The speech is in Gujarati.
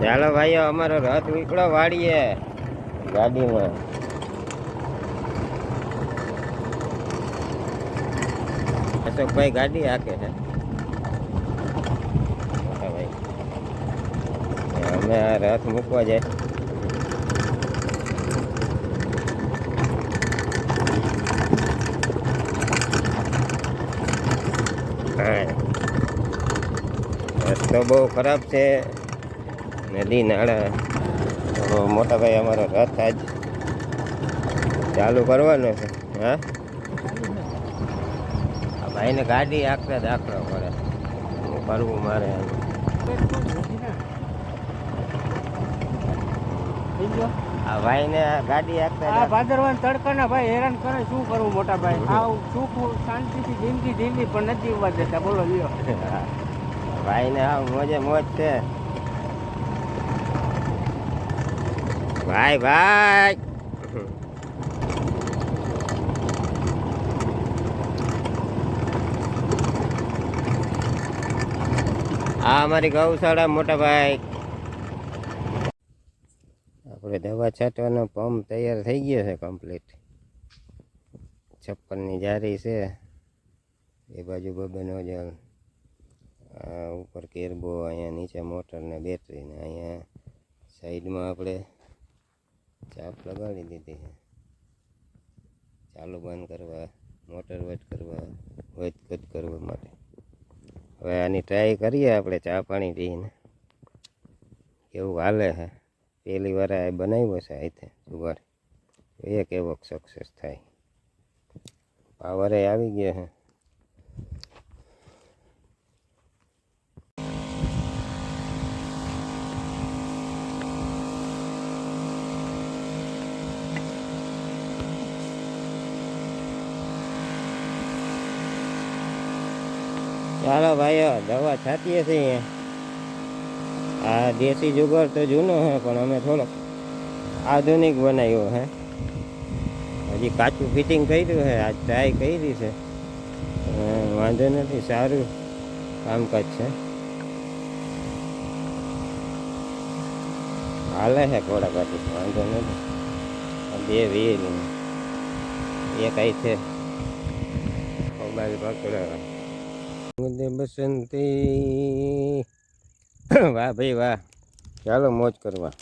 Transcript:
ચાલો ભાઈઓ, અમારો રથ ઉપડો વાળીએ. ગાડીમાં. અશોકભાઈ ગાડી હાકે છે. અમે આ રથ મૂકવા જાય. હા. રસ્તો બહુ ખરાબ છે. નદી નાળા. તો મોટા ભાઈ અમારો રથ આજ ચાલુ કરવાનો છે. હા? આ ભાઈને ગાડી આખરે દાખલો પડે શું કરવું મારે આ ભાઈને ગાડી આખરે આ ભાદરવાન તડકાના ભાઈ હેરાન કરે શું કરવું મોટા ભાઈ? આવું સુખ શાંતિથી જિંદગી જીવી પણ નથી જીવવા દેતા. બોલો લ્યો. ભાઈને હા મોજે મોજ છે. ભાઈ ભાઈ. આ અમારી ગૌશાળા, મોટા ભાઈ. આપણે દવા છાંટવાનો પંપ તૈયાર થઈ ગયો છે કમ્પ્લીટ છપ્પનની જારી છે. એ બાજુ બબનો જલ આ ઉપર કેરબો, અહીંયા નીચે મોટર ને બેટરી ને અહીંયા સાઈડમાં આપણે ચાપ લગાડી દીધી છે. ચાલુ બંધ કરવા, મોટર વેટ કરવા વધઘટ કરવા માટે. હવે આની ટ્રાય કરીએ આપણે ચા પાણી પીને. કેવું હાલે છે? પહેલી વાર આ બનાવ્યો છે અહીંથી જુગાડ એ કેવો સક્સેસ થાય. પાવરે આવી ગયો છે. ચાલો ભાઈઓ દવા છાંટીએ છીએ આ દેશી જુગાડ તો જૂનો છે પણ અમે થોડોક આધુનિક બનાવ્યો છે હજી કાચું ફિટિંગ કર્યું છે આજ ટ્રાય કરી છે. અ, વાંધો નથી સારું કામકાજ છે. હાલે છે ઘોડા કાઢી વાંધો નથી. આ બે વીર. એક આઈ છે? મોબાઈલ પકડો. બસંતી. વાહ ભાઈ વાહ. ચાલો મોજ કરવા.